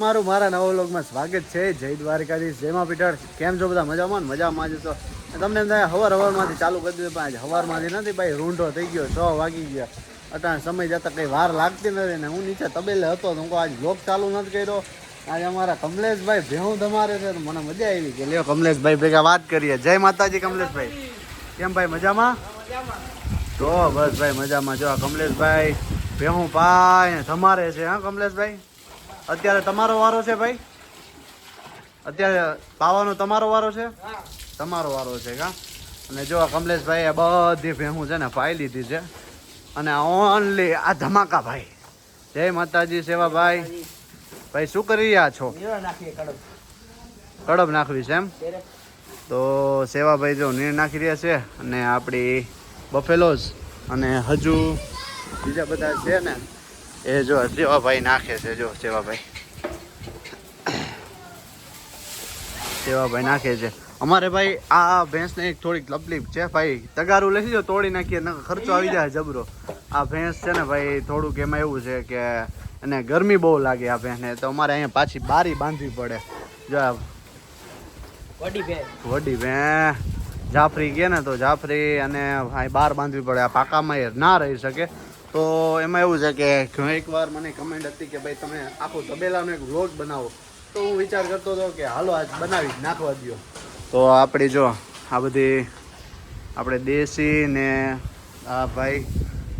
મારું મારા નવા વ્લોગમાં સ્વાગત છે. જય દ્વારકાધીશ. જયમાં પીટર. કેમ છો બધા? મજામાં મજામાં જ છો. તમને એમ હવાર હવારમાંથી ચાલુ કરી દીધું, પણ હવારમાંથી નથી, ભાઈ રૂંઢો થઈ ગયો, છ વાગી ગયા. અટાણ સમય જતા કંઈ વાર લાગતી નથી ને હું નીચે તબેલે હતો તો હું આજ વ્લોગ ચાલુ નથી કર્યો. આજે અમારા કમલેશભાઈ ભેહું તમારે છે. મને મજા આવી કે લ્યો કમલેશભાઈ ભેગા વાત કરીએ. જય માતાજી કમલેશભાઈ. કેમ ભાઈ? મજામાં? તો બસ ભાઈ મજામાં. જો કમલેશભાઈ ભેહું ભાઈ તમારે છે, હા કમલેશભાઈ? અત્યારે તમારો વારો છે ભાઈ? અત્યારે પાવાનો તમારો વારો છે? તમારો વારો છે કા? અને જો કમલેશભાઈએ બધી ભેહું છે ને પાઈ લીધી છે. અને ઓનલી આ ધમાકા ભાઈ. જય માતાજી સેવા ભાઈ. ભાઈ શું કરી રહ્યા છો? કડબ નાખવી છે એમ? તો સેવાભાઈ જો નીર નાખી રહ્યા છે અને આપણી બફેલોઝ અને હજુ બીજા બધા છે ને એ જો સેવાભાઈ નાખે છે જો સેવાભાઈ. સેવાભાઈ નાખે છે. અમારે ભાઈ આ ભેંસને એક થોડીક તકલીફ છે ભાઈ તગારું લઈ જો તોડી નાખીએ ખર્ચો આવી જાય જબરો. આ ભેંસ છે ને ભાઈ થોડુંક એમાં એવું છે કે એને ગરમી બહુ લાગે આ ભેંસને તો અમારે અહીંયા પાછી બારી બાંધવી પડે. જો આ વડી ભેં જાફરી કે ને તો જાફરી અને ભાઈ બાર બાંધવી પડે. આ પાકામાં એ ના રહી શકે. તો એમાં એવું છે કે એકવાર મને કમેન્ટ હતી કે ભાઈ તમે આખો તબેલાનો એક વ્લોગ બનાવો. તો હું વિચાર કરતો હતો કે હાલો આજ બનાવી નાખવા દો તો આપણે જો આ બધી આપણે દેશી ને આ ભાઈ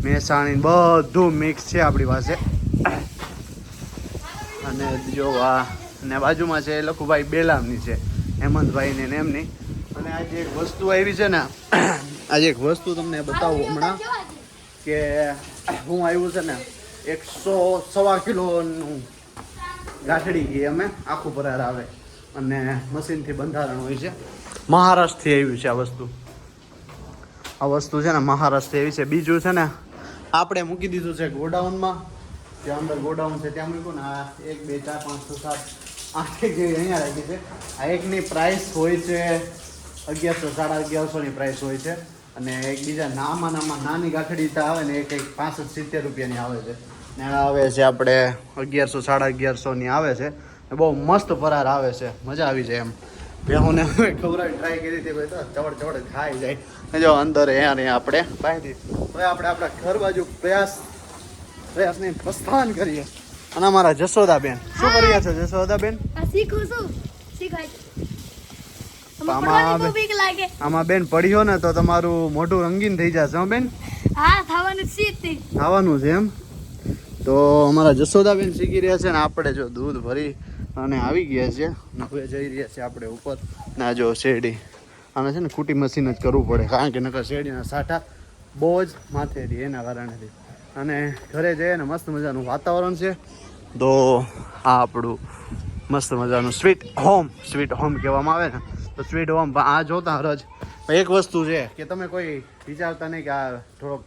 મહેસાણી બધું મિક્સ છે આપણી પાસે. અને જો આ ને બાજુમાં છે એ લખુભાઈ બેલામની છે, હેમંતભાઈ ને એમની. અને આજે એક વસ્તુ આવી છે ને, આજે એક વસ્તુ તમને બતાવું હમણાં. કે હું આવ્યું છે ને એકસો સવા કિલોનું ગાંઠડી ગઈ અમે આખું ભરાર આવે. અને મશીનથી બંધારણ હોય છે. મહારાષ્ટ્રથી આવ્યું છે આ વસ્તુ. આ વસ્તુ છે ને મહારાષ્ટ્રથી આવી છે. બીજું છે ને આપણે મૂકી દીધું છે ગોડાઉનમાં. જે અંદર ગોડાઉન છે ત્યાં મૂક્યું ને આ એક, બે, ચાર, પાંચ, છ, સાત, આઠ એક જેવી અહીંયા રાખી છે. આ એકની પ્રાઇસ હોય છે અગિયારસો, સાડા અગિયારસોની પ્રાઇસ હોય છે. અને એક બીજા નામાં નામાં નાની ગાંઠડી તો આવે ને એક એક પાસઠ સિત્તેર રૂપિયાની આવે છે. ને આવે છે આપણે અગિયારસો સાડા અગિયારસોની આવે છે. ને બહુ મસ્ત ફરાર આવે છે. મજા આવી જાય એમ. બેહોને અમે ખવડાવી ટ્રાય કરી હતી ભાઈ તો ચવડ ચવડ ખાઈ જાય. જો અંદર એ ને આપણે બાંધી હવે આપણે આપણા ઘર બાજુ પ્રયાસ પ્રયાસની પ્રસ્થાન કરીએ. અને અમારા જશોદાબેન. શું કરી રહ્યા છો જશોદાબેન? શીખું છું. શીખાય આમાં બેન પડ્યો ને તો તમારું મોઢું રંગીન થઈ જશે હો બેન. હા થવાનું છે તે. ખાવાનું છે એમ? તો અમારા જશોદાબેન શીખી રહ્યા છે ને આપણે જો દૂધ ભરી અને આવી ગયા છે. હવે જઈ રહ્યા છે આપણે ઉપર. ના જો શેરડી. આને છે ને ખૂટી મશીન જ કરવું પડે કારણ કે નકર શેરડીના સાઠા બહુ જ માથે રહી એના કારણેથી. અને ઘરે જઈએ ને મસ્ત મજાનું વાતાવરણ છે. તો આ આપણું મસ્ત મજાનું સ્વીટ હોમ સ્વીટ હોમ કહેવામાં આવે ને. તો સ્વીટ હોમ આ જોતા હરજ. એક વસ્તુ છે કે તમે કોઈ વિચારતા નહીં કે આ થોડોક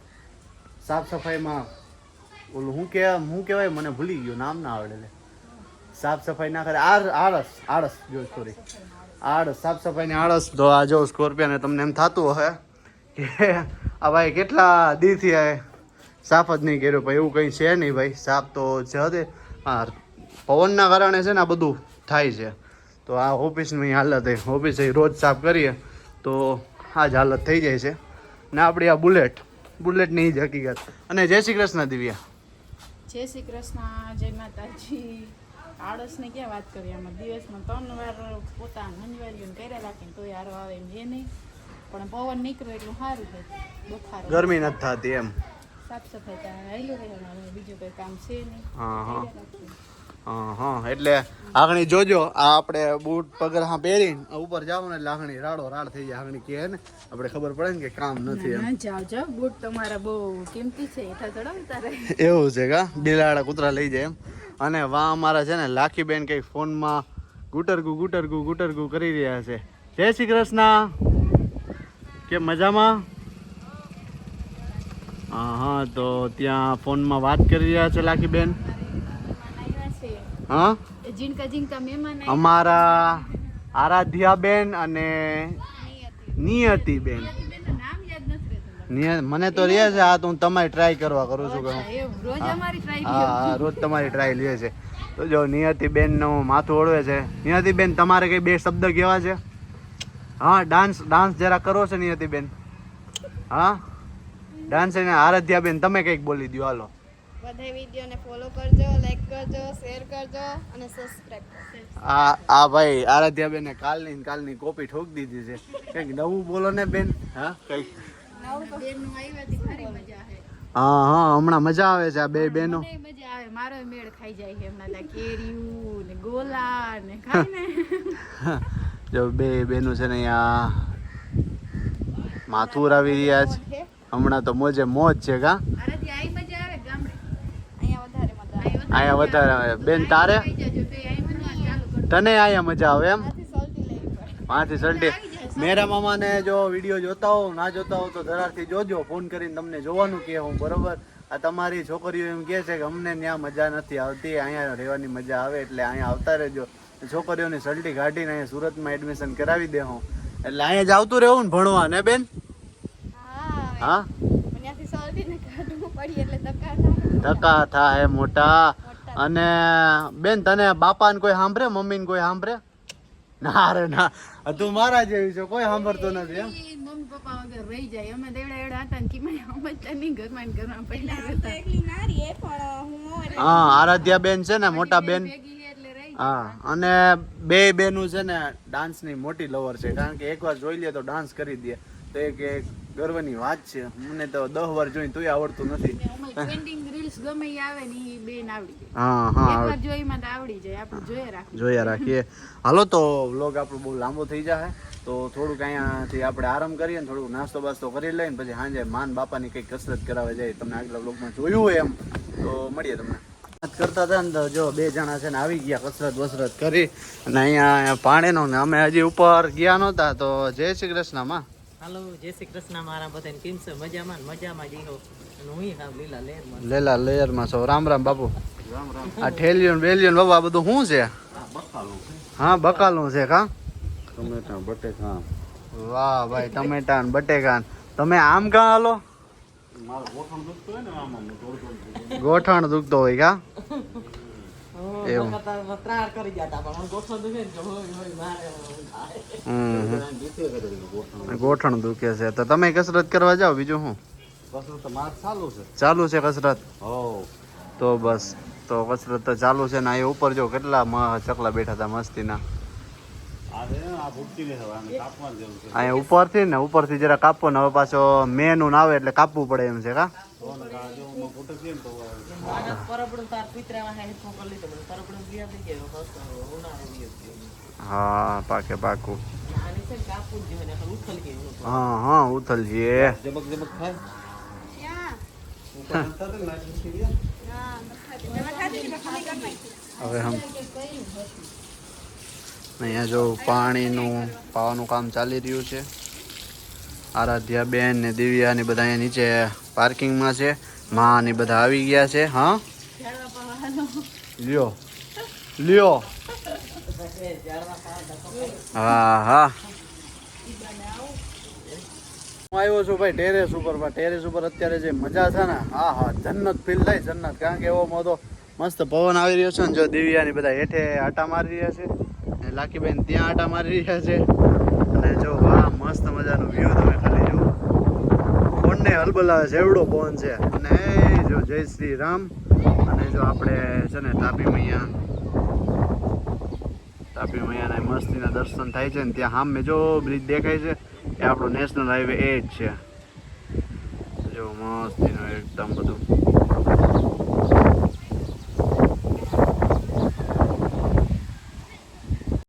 સાફ સફાઈમાં ઓલું હું કે હું કહેવાય મને ભૂલી ગયું, નામ ના આવડે લે. સાફ સફાઈ ના કરે. આર આળસ આળસ જો સોરી આળસ, સાફ સફાઈની આળસ. તો આ જો સ્કોર્પિયોને તમને એમ થતું હશે કે આ ભાઈ કેટલા દીથી સાફ જ નહીં કર્યો. ભાઈ એવું કંઈ છે નહીં ભાઈ. સાફ તો છે તે પવનના કારણે છે ને આ બધું થાય છે. તો આ ઓફિસની હાલત ઓફિસ રોજ સાફ કરીએ તો આ જ હાલત થઈ જાય છે. ને આપણી આ બુલેટ બુલેટની જ હકીકત. અને જય શ્રી કૃષ્ણ દિવ્યા. જય શ્રી કૃષ્ણ જય માતાજી. આળસને ક્યાં વાત કરીએ આમાં? દિવસમાં ત્રણ વાર પોતા હંજવારીઓ કર્યા રાખીને તોય હારો આવે એમ એ નહીં. પણ પવન નીકળે એટલું સારું થાય બુખાર. ગરમી નથી થતી એમ. સાફ સફાઈ રહેવાનું બીજું કંઈ કામ છે નહીં. હા હા. હા હા એટલે આઘણી જોજો આ આપણે બૂટ પગરહા પહેરીને ઉપર જાવ ને એટલે આઘણી રાડો રાડ થઈ જાય. આઘણી કહે ને આપણે ખબર પડે ને કે કામ નથી એમ. જાઓ બૂટ તમારા બહુ કિંમતી છે એવું છે કા? બિલાડા કૂતરા લઈ જાય એમ. અને વા અમારા છે ને લાખીબેન કંઈક ફોનમાં ગુટરગુ ગુટરગુ ગુટરગુ કરી રહ્યા છે. જય શ્રી કૃષ્ણ. કે મજામાં? હા હા તો ત્યાં ફોનમાં વાત કરી રહ્યા છે લાખીબેન. હા? મહેમાન અમારા આરાધ્યાબેન અને નિયતિબેન. બેનનું નામ યાદ નથી રહેતું નિય મને તો રહે છે આ તો હું તમારી ટ્રાય કરવા કરું છું કે હું રોજ અમારી ટ્રાય હા હા રોજ તમારી ટ્રાય લે છે. તો જો નિયતિબેનનું માથું ઓળવે છે. નિયતિબેન તમારે કઈ બે શબ્દ કેવા છે? હા ડાન્સ ડાન્સ જરા કરો છો નિયતિબેન. હા? ડાન્સ એને આરાધ્યાબેન તમે કંઈક બોલી દો હાલો. બધા વિડીયોને ફોલો કરજો લાઈક કરજો શેર કરજો અને સબસ્ક્રાઇબ કરજો. આ આ ભાઈ આરાધ્યાબેને કાલની કાલની કોપી ઠોક દીધી છે. કંઈક નવું બોલો ને બેન? હા? કંઈક. બેનનું આવ્યાથી ખરી મજા આવે. હા હા હમણાં મજા આવે છે આ બે બેનો. મજા આવે. મારો મેળ ખાઈ જાય છે ત્યાં કેરીયું ને ગોલા ને ખાય ને. જો બે બેનું છે ને અહીંયા માથું આવી રહ્યા છે. હમણાં તો મોજે મોજ છે કા અરે ત્યાં આઈ મજા આવે ગામડે અહીંયા વધારે મજા આવે અહીંયા વધારે આવે. બેન તારે? તને અહીંયા મજા આવે એમ? પાંચથી સલટી. મેરા મામાને જો વીડિયો જોતા હો ના જોતા હો તો ધરારથી જોજો. ફોન કરીને તમને જોવાનું કે હું બરોબર? આ તમારી છોકરીઓ એમ કહે છે કે અમને ત્યાં મજા નથી આવતી અહીંયા રહેવાની મજા આવે એટલે અહીંયા આવતા રહેજો. છોકરીઓની સલટી કાઢીને અહીંયા સુરતમાં એડમિશન કરાવી દે હું. એટલે અહીંયા જ આવતું રહેવું ને ભણવા ને બેન? હા. ધક્કા થાય મોટા. અને બેન તને બાપાને કોઈ સાંભળે? મમ્મીને કોઈ સાંભળે? ના રે ના. તું મારા જેવી છે કોઈ સાંભળતું નથી એમ. મમ્મી પપ્પા વગર રહી જાય. અમે દેવડા એવડા હતા ને કીમાં સમજતા નહીં ઘરમાં ઘરમાં પહેલા રહેતા. એકલી ના રહીએ પણ હું હા આરાધ્યા બેન છે ને મોટા બેન. હા અને બે બેનું છે ને ડાન્સની મોટી લવર છે. કારણ કે એકવાર જોઈ લે તો ડાન્સ કરી દે. તો એક એક ગર્વની વાત છે. મને તો દહ વાર જોઈને તોય આવડતું નથી. ટ્રેન્ડિંગ રીલ્સ ગમે ઈ આવે ને ઈ બેન આવડી જાય. હા હા એકવાર જોઈમાં તો આવડી જાય. આપણે જોઈએ રાખવું જોયા રાખીએ. હાલો તો વ્લોગ આપણો બહુ લાંબો થઈ જાય તો થોડુંક અહીંયાથી આપણે આરામ કરીએ ને થોડુંક નાસ્તો બાસ્તો કરી લઈને પછી સાંજે માન બાપાની કંઈક કસરત કરાવવા જાય તમને આગલા વ્લોગમાં જોયું હોય એમ. તો મળીએ તમને. કરતા હતા ને તો જો બે જણા છે ને આવી ગયા કસરત વસરત કરી. અને અહીંયા પાણીનો ને અમે હજી ઉપર ગયા નહોતા તો જય શ્રી કૃષ્ણમાં હાલો જય શ્રી કૃષ્ણ મારા બધાને કેમ છે? મજામાં ને મજામાં જીવો અને હું હા લીલા લેરમાં લેલા લેયરમાં છો. રામ રામ બાપુ. આ ઠેલિયન બેલિયન બાબા બધું શું છે? હા બકાલું છે કા? ટમેટા બટેકા વાહ ભાઈ ટમેટા ને બટેકા તમે આમ કાં હાલો? ગોઠણ દુખતો હોય કા? એવું. એવું કરી ગયા પણ ગોઠો દુખે ને હોય હોય મારે હમ હમ. ગોઠણ દુખે છે તો તમે કસરત કરવા જાઓ બીજું શું કસરત તો માર ચાલુ છે ચાલુ છે કસરત હો તો બસ તો કસરત તો ચાલુ છે ને અહીંયા ઉપર જો કેટલા ચકલા બેઠા હતા મસ્તીના અહીંયા ઉપરથી ને ઉપરથી જરા કાપો ને હવે પાછો મેનું ના આવે એટલે કાપવું પડે એમ છે કા? હું છે પાકે પાકું. છે ઉથલ હા હા કરી નાખી? હવે હમ. અહીંયા જો પાણીનું, પાવાનું કામ ચાલી રહ્યું છે. આરાધ્યા બેન ને દિવ્યા ને બધા અહીંયા નીચે પાર્કિંગમાં છે. માં ને બધા આવી ગયા છે, હા? લ્યો લ્યો. હા હા. હું આવ્યો છું ભાઈ ટેરેસ ઉપર ટેરેસ ઉપર અત્યારે જે મજા છે ને, હા હા, જન્નત ફીલ થાય, જન્નત. કારણ કે એવો મોટો મસ્ત પવન આવી રહ્યો છે ને, જો દિવ્યાની બધા હેઠે આટા મારી રહ્યા છે. અને લાકીબેન, ત્યાં આટા મારી રહ્યા છે. અને જો વાહ, મસ્ત મજાનો વ્યૂ તમે ખાલી જો ફોનને હલબલાવે છે, એવડો ફોન છે. અને જો જય શ્રી રામ. અને જો આપણે છે ને તાપી મૈયા તાપી મૈયાના મસ્તીના દર્શન થાય છે ને ત્યાં સામે જો બ્રિજ દેખાય છે, એ આપણો નેશનલ હાઈવે એ જ છે. જો મસ્તીનો એકદમ બધું.